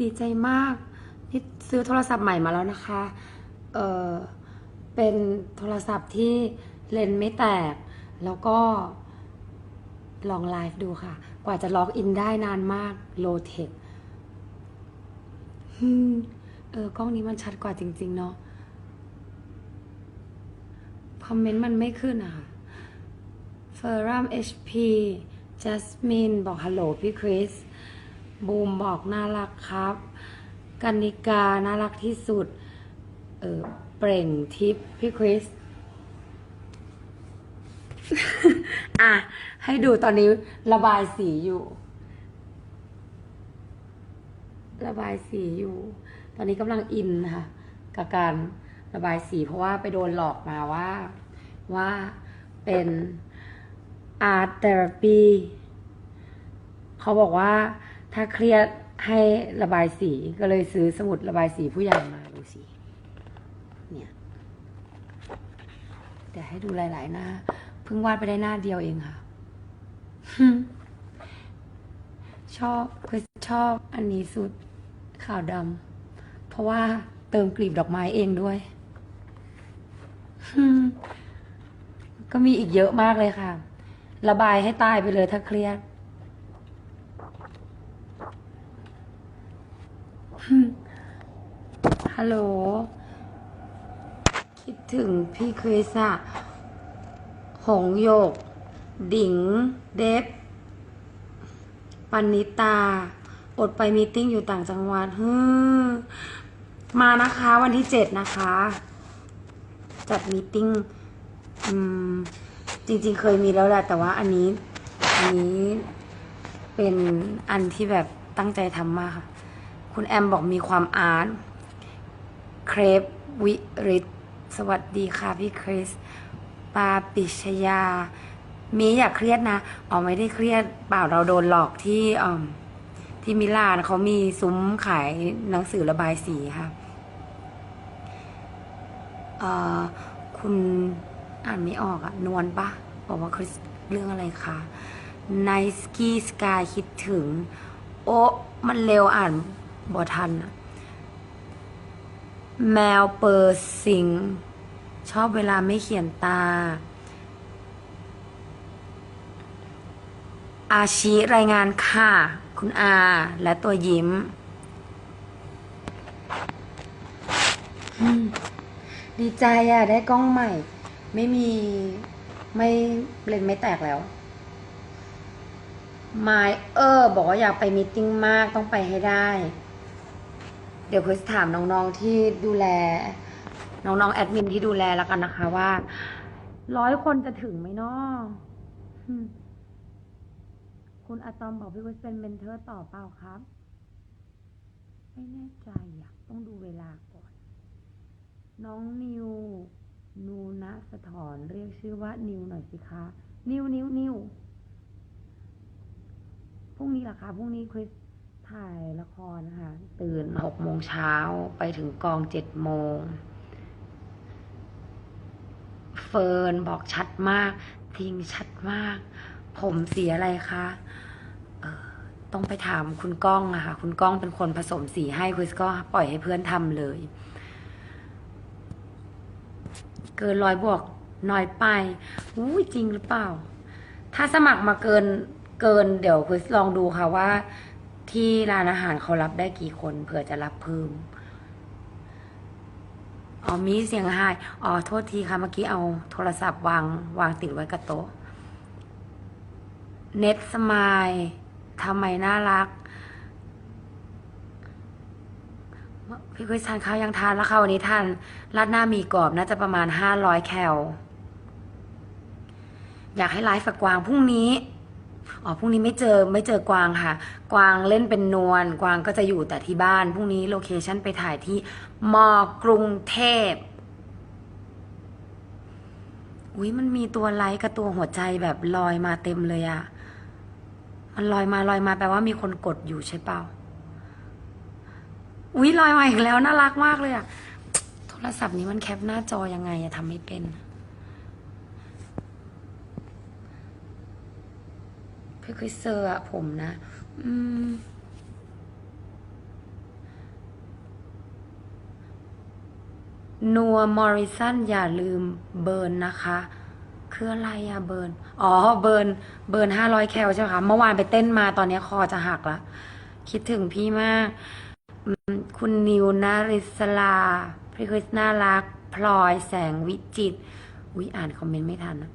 ดีใจมากนี่ซื้อโทรศัพท์ใหม่มาแล้วนะคะ เออเป็นโทรศัพท์ที่เลนส์ไม่แตก แล้วก็ลองไลฟ์ดูค่ะ กว่าจะล็อกอินได้นานมากโลเทคเออกล้องนี้มันชัดกว่าจริง ๆ เนาะคอมเมนต์มันไม่ขึ้นอะค่ะเฟอร์รัม HP จัสมินบอกฮัลโหลพี่คริส บูมบอกน่ารักครับกันนิกาน่ารักที่สุด เออเปล่งทิปพี่คริส อะ ให้ดูตอนนี้ระบายสีอยู่ ระบายสีอยู่ ตอนนี้กำลังอินค่ะ กับการระบายสีเพราะว่าไปโดนหลอกมาว่า ว่าเป็น art therapy เขาบอกว่า ถ้าเครียดให้ระบายสีก็เลยซื้อสมุดระบายสีผู้ใหญ่มาดูสิ เนี่ยเดี๋ยวให้ดูหลาย ๆ หน้า เพิ่งวาดไปได้หน้าเดียวเองค่ะ ชอบคือชอบอันนี้สุดขาวดำเพราะว่าเติมกลีบดอกไม้เองด้วย ก็มีอีกเยอะมากเลยค่ะ ระบายให้ตายไปเลยถ้าเครียด ฮัลโหล คิดถึงพี่คริสอะหงโยก ดิง เดฟปันนิตา อดไปมีติ้งอยู่ต่างจังหวัดฮึมมานะคะวันที่เจ็ดนะคะ จัดมีตติ้งอืม จริงๆเคยมีแล้วแหละแต่ว่าอันนี้ อันนี้เป็นอันที่แบบตั้งใจทำมากค่ะ คุณแอมบอกมีความอาร์ตเครปวิริตสวัสดีค่ะพี่คริสปาปิชยา มีอยากเครียดนะอ๋อไม่ได้เครียดเปล่าเราโดนหลอกที่ออที่มิลานเขามีซุ้มขายหนังสือระบายสีค่ะเออคุณอ่านไม่ออกอะนวลปะบอกว่าคริสเรื่องอะไรคะไนสกี้สกายคิดถึง โอ้มันเร็วอ่าน บอทันอะแมวเปอร์สิง ชอบเวลาไม่เขียนตา อาชีรายงานค่ะ คุณอาและตัวยิ้มดีใจอะได้กล้องใหม่ ไม่มีไม่เลนไม่แตกแล้วไมเออ บอกว่าอยากไปมีตติ้งมากต้องไปให้ได้ เดี๋ยวคริสถามน้องๆที่ดูแล น้องๆแอดมินที่ดูแลแล้วกันนะคะว่าร้อยคนจะถึงไหมเนาะอืมคุณอะตอมบอกพี่คริสเป็นเมนเทอร์ต่อเปล่าครับ ไม่แน่ใจอะต้องดูเวลาก่อน น้องนิวนูนะสะถอนเรียกชื่อว่านิวหน่อยสิคะ นิวนิวนิวพรุ่งนี้เหรอคะพรุ่งนี้คริส ถ่ายละครนะคะ ตื่นหกโมงเช้าไปถึงกองเจ็ดโมง เฟิร์นบอกชัดมาก ทิ้งชัดมาก ผมสีอะไรคะออต้องไปถามคุณก้องอะค่ะ คุณก้องเป็นคนผสมสีให้คริสก็ปล่อยให้เพื่อนทำเลย เกินร้อยบวกน้อยไปอุ้ยจริงหรือเปล่า ถ้าสมัครมาเกินเกินเดี๋ยวคริสลองดูค่ะว่า ที่ร้านอาหารเขารับได้กี่คนเผื่อจะรับเพิ่มอ๋อมีเสียงไห้อ๋อโทษทีค่ะเมื่อกี้เอาโทรศัพท์วางวางติดไว้กับโต๊ะเน็ตสมายทำไมน่ารัก พี่คุยทานข้าวยังทานแล้วค่ะวันนี้ทานราดหน้ามีกรอบน่าจะประมาณห้าร้อยแคลอยากให้ไลฟ์กับกวางพรุ่งนี้ อ๋อพรุ่งนี้ไม่เจอไม่เจอกวางค่ะ กวางเล่นเป็นนวลกวางก็จะอยู่แต่ที่บ้านพรุ่งนี้โลเคชั่นไปถ่ายที่มอกรุงเทพอุ้ยมันมีตัวไลค์กับตัวหัวใจแบบลอยมาเต็มเลยอะมันลอยมาลอยมาแปลว่ามีคนกดอยู่ใช่เปล่าอุ้ยลอยมาอีกแล้วน่ารักมากเลยอะโทรศัพท์นี้มันแคปหน้าจอยังไงอะทำไม่เป็น เพคริสเซอร์อะผมนะ อืม นัวมอริสันอย่าลืมเบิร์นนะคะ คืออะไรอะเบิร์น อ๋อ เบิร์น เบิร์นห้าร้อยแคลใช่ไหมคะ เมื่อวานไปเต้นมาตอนนี้คอจะหักละ คิดถึงพี่มาก คุณนิวนาริสลาพริคริสน่ารัก พลอยแสงวิจิตอุ้ยอ่านคอมเมนต์ไม่ทันนะ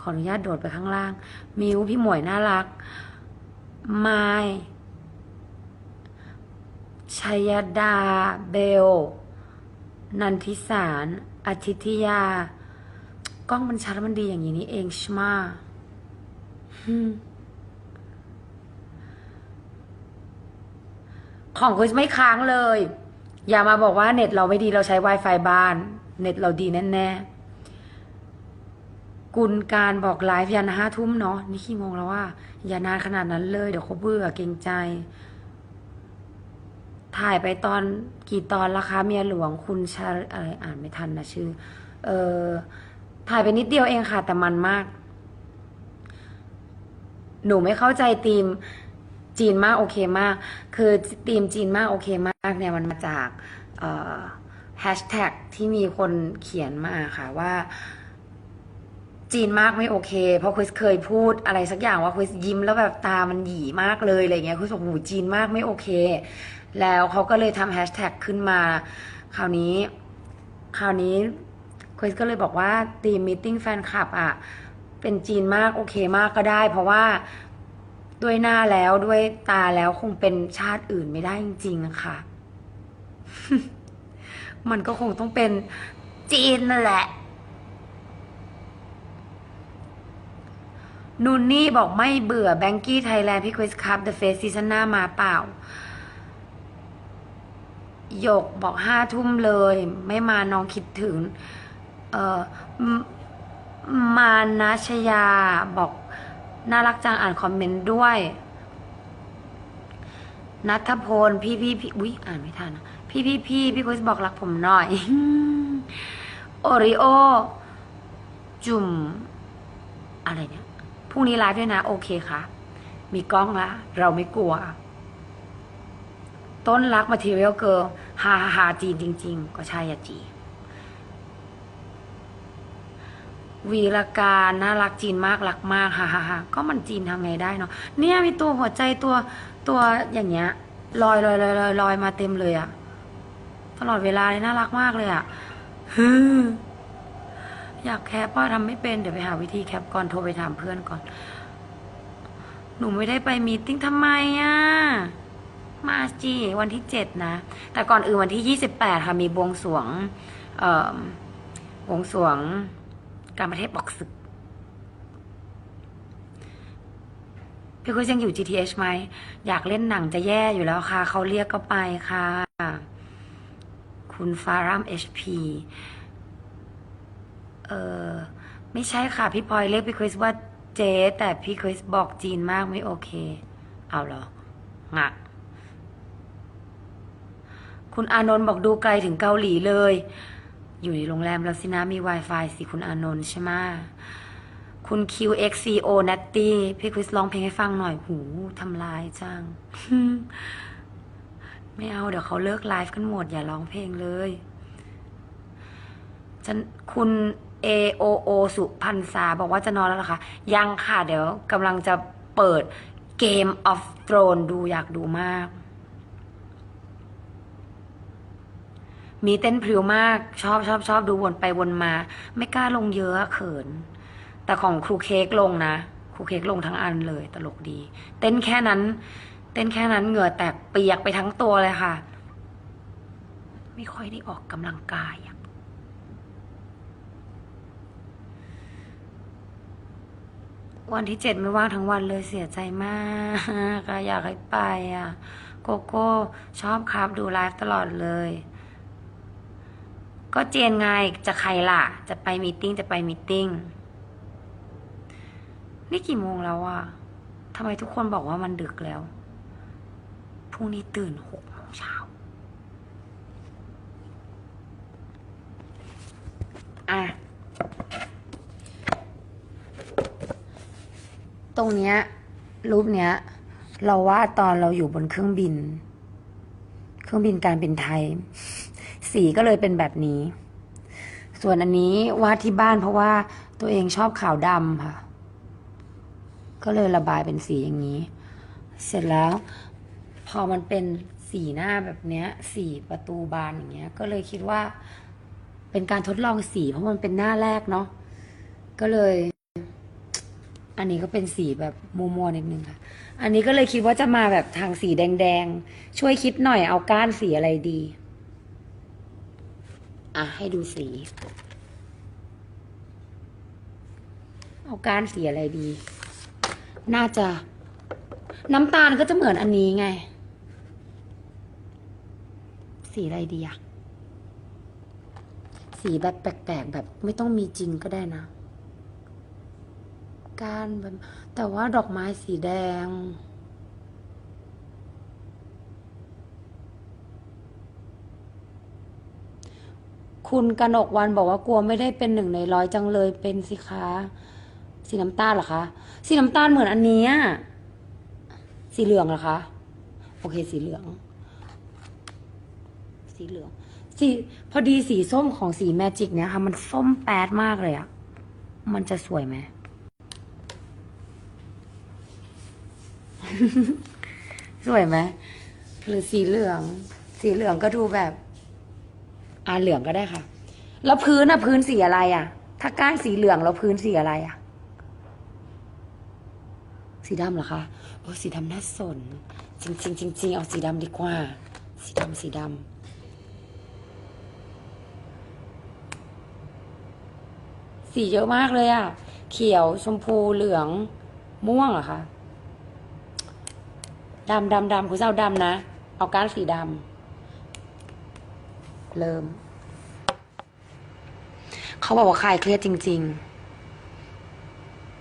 ขออนุญาตโดดไปข้างล่าง มิวพี่หมวยน่ารัก ไมายชยดา เบล นันทิสาร อาทิตยา กล้องมันชัดมันดีอย่างนี้นี่เองชมาของคุณไม่ค้างเลย อย่ามาบอกว่าเน็ตเราไม่ดีเราใช้ Wi-Fi บ้าน เน็ตเราดีแน่ ๆ กุลการบอกไลฟ์ยันห้าทุ่มเนาะนี่ขี้งงแล้วว่า อย่านานขนาดนั้นเลย เดี๋ยวเขาเบื่อเกรงใจ ถ่ายไปตอนกี่ตอนละคะเมียหลวงคุณชาอะไรอ่านไม่ทันนะชื่อ เออถ่ายไปนิดเดียวเองค่ะ แต่มันมาก หนูไม่เข้าใจธีมจีนมากโอเคมาก คือธีมจีนมากโอเคมากเนี่ยมันมาจากแฮชแท็กที่มีคนเขียนมาค่ะว่า จีนมากไม่โอเค เพราะคริสเคยพูดอะไรสักอย่างว่าคริสยิ้มแล้วแบบตามันหยีมากเลยอะไรเงี้ยคริสบอกหูจีนมากไม่โอเค แล้วเขาก็เลยทำแฮชแท็กขึ้นมา คราวนี้ คราวนี้คริสก็เลยบอกว่าทีมมิ팅แฟนคลับอะเป็นจีนมากโอเคมากก็ได้ เพราะว่าด้วยหน้าแล้วด้วยตาแล้วคงเป็นชาติอื่นไม่ได้จริงๆค่ะมันก็คงต้องเป็นจีนนั่นแหละ นูนนี่บอกไม่เบื่อแบงกี้ไทยแลนด์พี่คริสครับเดอะเฟสซีซั่นหน้ามาเปล่าหยกบอกห้าทุ่มเลย ไม่มาน้องคิดถึง เอ่อมานาชยาบอกน่ารักจังอ่านคอมเมนต์ด้วยนัทพลพี่พี่พี่อุ้ยอ่านไม่ทันอะพี่พี่พี่พี่คริสบอกรักผมหน่อย โอริโอ จุ่ม อะไรเนี่ย พรุ่งนี้ไลฟ์ด้วยนะ โอเคค่ะ มีกล้องละ เราไม่กลัว ต้นรักมาทีเรียลเกิร์ฮาฮาฮาจีนจริง ๆ ก็ใช่อะจี วีรการน่ารักจีนมากรักมากฮ่าฮ่าฮ่าก็มันจีนทำไงได้เนาะเนี่ยมีตัวหัวใจตัวตัวอย่างเงี้ยลอยลอยลอยลอยลอยมาเต็มเลยอะตลอดเวลาเลยน่ารักมากเลยอะฮึ อยากแคปว่าทำไม่เป็น เดี๋ยวไปหาวิธีแคปก่อนโทรไปถามเพื่อนก่อน หนูไม่ได้ไปมีติ้งทำไมอะมาจีวันที่เจ็ดนะ แต่ก่อนอื่นวันที่ยี่สิบแปดค่ะมีบวงสวง เอ่อบวงสวงการประเทศบอกศึกพี่คุยยังอยู่ GTH ไหม อยากเล่นหนังจะแย่อยู่แล้วค่ะ เขาเรียกก็ไปค่ะ คุณฟารัม HP เออไม่ใช่ค่ะ พี่พลอยเรียกพี่คริสว่าเจ๊แต่พี่คริสบอกจีนมากไม่โอเค เอาเหรองะคุณอานนท์บอกดูไกลถึงเกาหลีเลย อยู่ในโรงแรมแล้วสินะมี Wi-Fi สิคุณอานนท์ใช่ไหมคุณ QXCO Natty พี่คริสร้องเพลงให้ฟังหน่อยหูทำลายจัง ไม่เอาเดี๋ยวเขาเลิกไลฟ์กันหมดอย่าร้องเพลงเลยฉันคุณ AOO สุพันษาบอกว่าจะนอนแล้วหรอคะ ยังค่ะ เดี๋ยวกำลังจะเปิด Game of Thrones ดูอยากดูมาก มีเต้นพริ้วมากชอบชอบชอบดูวนไปวนมา ไม่กล้าลงเยอะอะเขิน แต่ของครูเค้กลงนะ ครูเค้กลงทั้งอันเลย ตลกดี เต้นแค่นั้น เต้นแค่นั้นเหงื่อแตกเปียกไปทั้งตัวเลยค่ะ ไม่ค่อยได้ออกกำลังกายอะ วันที่เจ็ดไม่ว่างทั้งวันเลยเสียใจมากก็อยากให้ไปอะ โกโก้ชอบครับดูไลฟ์ตลอดเลย ก็เจนไงจะใครล่ะ จะไปมีติ้งจะไปมีตติ้งนี่กี่โมงแล้วอะทำไมทุกคนบอกว่ามันดึกแล้ว พรุ่งนี้ตื่นหกโมงเช้า ตรงเนี้ยรูปเนี้ย เราวาดตอนเราอยู่บนเครื่องบิน เครื่องบินการบินไทย สีก็เลยเป็นแบบนี้ ส่วนอันนี้วาดที่บ้านเพราะว่าตัวเองชอบขาวดำค่ะ ก็เลยระบายเป็นสีอย่างนี้ เสร็จแล้ว พอมันเป็นสีหน้าแบบเนี้ย สีประตูบานอย่างเงี้ย ก็เลยคิดว่า เป็นการทดลองสีเพราะมันเป็นหน้าแรกเนาะก็เลย อันนี้ก็เป็นสีแบบมัวๆนิดนึงค่ะ อันนี้ก็เลยคิดว่าจะมาแบบทางสีแดงๆ ช่วยคิดหน่อยเอาก้านสีอะไรดี อะ ให้ดูสี เอาก้านสีอะไรดี น่าจะ น้ำตาลก็จะเหมือนอันนี้ไง สีอะไรดีอะสีแบบแปลกๆ แบบไม่ต้องมีจริงก็ได้นะ ก้านแบบแต่ว่าดอกไม้สีแดง คุณกนกวันบอกว่ากลัวไม่ได้เป็นหนึ่งในร้อยจังเลยเป็นสิคะสีน้ำตาลเหรอคะสีน้ำตาลเหมือนอันนี้สีเหลืองเหรอคะโอเคสีเหลือง สีเหลืองสีพอดีสีส้มของสีแมจิกเนี่ยค่ะ มันส้มแปดมากเลยอะมันจะสวยไหม สวยไหมหรือสีเหลือง สีเหลืองก็ดูแบบ อ่าเหลืองก็ได้ค่ะ แล้วพื้นอะพื้นสีอะไรอะถ้าก้านสีเหลืองแล้วพื้นสีอะไรอะสีดำเหรอคะโอ้สีดำน่าสน จริงจริงจริงเอาสีดำดีกว่า สีดำสีดำสีเยอะมากเลยอะเขียวชมพูเหลืองม่วงเหรอคะ ดำดำดำคุณจะเอาดำนะ เอากานสีดำเริ่ม เขาบอกว่าคลายเครียดจริง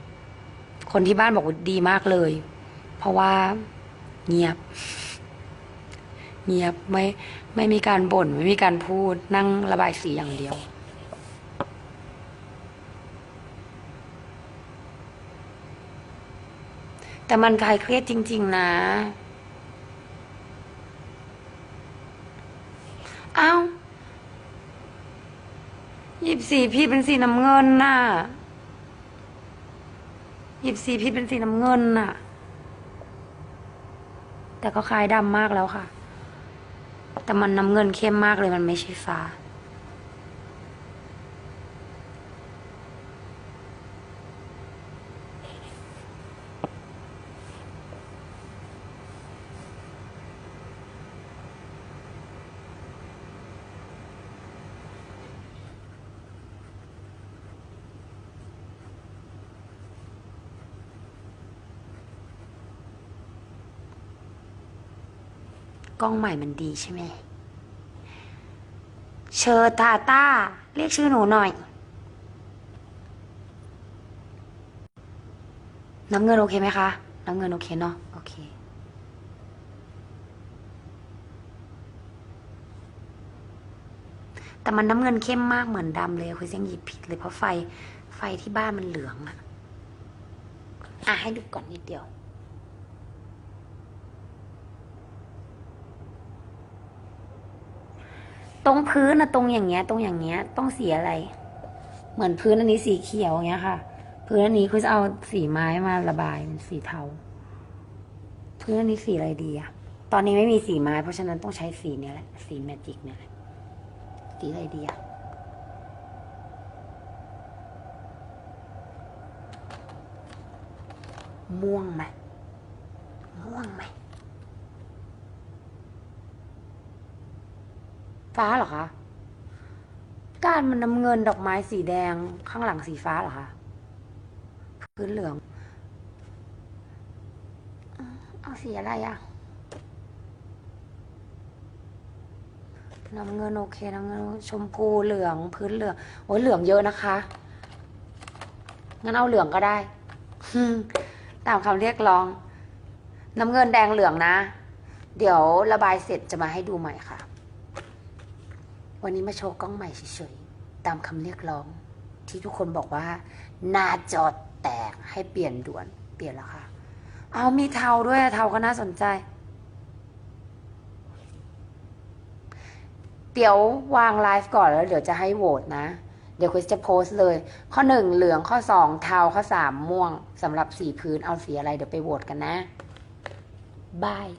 ๆ คนที่บ้านบอกว่าดีมากเลย เพราะว่า เงียบ เงียบไม่ไม่มีการบ่น ไม่มีการพูดนั่งระบายสีอย่างเดียวแต่มันคลายเครียดจริง ๆ นะ เอ้าหยิ บสีพี่เป็นสีน้ำเงินน่ะหยิบสีพี่เป็นสีน้ำเงินน่ะ แต่ก็คล้ายดำมากแล้วค่ะ แต่มันน้ำเงินเข้มมากเลยมันไม่ใช่ฟ้า กล้องใหม่มันดีใช่ไหม เชอร์ตาตาเรียกชื่อหนูหน่อย น้ำเงินโอเคไหมคะ น้ำเงินโอเคเนาะ โอเค แต่มันน้ำเงินเข้มมากเหมือนดำเลยคุณยังหยิบผิดเลยเพราะไฟ ไฟที่บ้านมันเหลืองอะอะให้ดูก่อนนิดเดียว ตรงพื้นนะตรงอย่างเงี้ย ตรงอย่างเงี้ย ต้องสีอะไร เหมือนพื้นอันนี้สีเขียวอย่างเงี้ยค่ะ พื้นอันนี้คือจะเอาสีไม้มาระบายเป็นสีเทา พื้นอันนี้สีอะไรดีอะตอนนี้ไม่มีสีไม้ เพราะฉะนั้นต้องใช้สีเนี้ยแหละ สีแมจิกเนี่ยแหละ สีอะไรดีอะม่วงไหมม่วงไหม ฟ้าเหรอคะ ก้านมันน้ำเงินดอกไม้สีแดงข้างหลังสีฟ้าเหรอคะ พื้นเหลือง เอาสีอะไรอะน้ำเงินโอเคน้ำเงินชมพูเหลืองพื้นเหลือง โอ้ยเหลืองเยอะนะคะ งั้นเอาเหลืองก็ได้ ตามคำเรียกร้อง น้ำเงินแดงเหลืองนะ เดี๋ยวระบายเสร็จจะมาให้ดูใหม่ค่ะ วันนี้มาโชว์กล้องใหม่เฉยๆ ตามคำเรียกร้อง ที่ทุกคนบอกว่า หน้าจอแตกให้เปลี่ยนด่วน เปลี่ยนแล้วค่ะ เอามีเทาด้วยเทาก็น่าสนใจ เดี๋ยววางไลฟ์ก่อนแล้วเดี๋ยวจะให้โหวตนะ เดี๋ยวคุณจะโพสเลย ข้อหนึ่งเหลืองข้อสองเทาข้อสามม่วงสำหรับสีพื้นเอาสีอะไรเดี๋ยวไปโหวตกันนะบาย